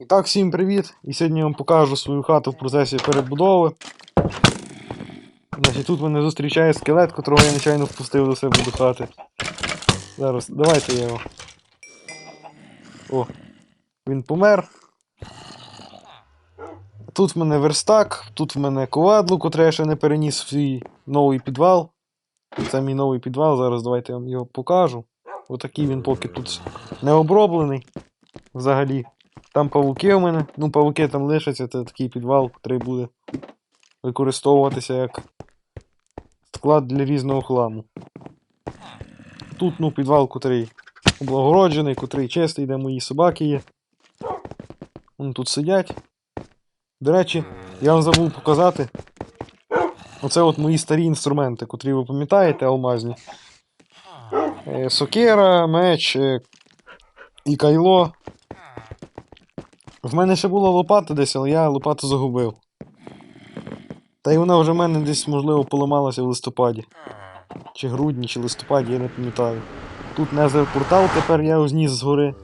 І так, всім привіт! І сьогодні я вам покажу свою хату в процесі перебудови. Значить, тут мене зустрічає скелет, котрого я нечайно впустив до себе до хати. Зараз, давайте я його. О, він помер. Тут в мене верстак, тут в мене ковадло, котре я ще не переніс в свій новий підвал. Це мій новий підвал, зараз давайте я вам його покажу. Отакий він поки тут не оброблений взагалі. Там павуки у мене. Ну, павуки там лишаться, це такий підвал, який буде використовуватися як склад для різного хламу. Тут, ну, підвал, котрий облагороджений, котрий чистий, де мої собаки є. Вони тут сидять. До речі, я вам забув показати. Оце от мої старі інструменти, котрі ви пам'ятаєте, алмазні. Е, Сокира, меч е, і кайло. В мене ще була лопата десь, але я лопату загубив. Та й вона вже в мене десь, можливо, поламалася в листопаді. Чи грудні, чи листопаді, я не пам'ятаю. Тут незер портал, тепер я його зніс згори.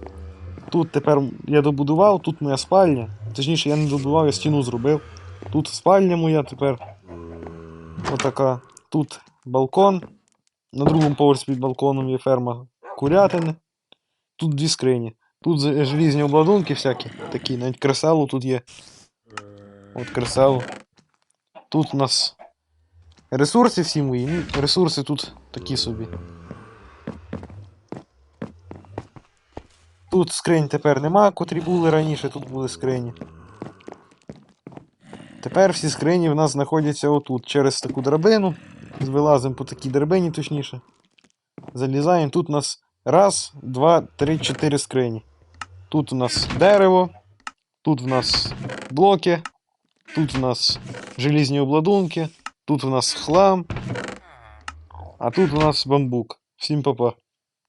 Тут тепер я добудував, тут моя спальня. Точніше, я не добудував, я стіну зробив. Тут спальня моя тепер. Отака. Тут балкон. На другому поверсі під балконом є ферма курятини. Тут дві скрині. Тут желізні обладунки всякі, такі, навіть кресело тут є. От кресело. Тут у нас ресурси всі мої. Ну, ресурси тут такі собі. Тут скринь тепер нема, котрі були раніше, тут були скрині. Тепер всі скрині в нас знаходяться отут, через таку драбину. Вилазимо по такій драбині, точніше. Залізаємо. Тут у нас раз, два, три, чотири скрині. Тут у нас дерево, тут у нас блоки, тут у нас желізні обладунки, тут у нас хлам, а тут у нас бамбук. Всім па-па.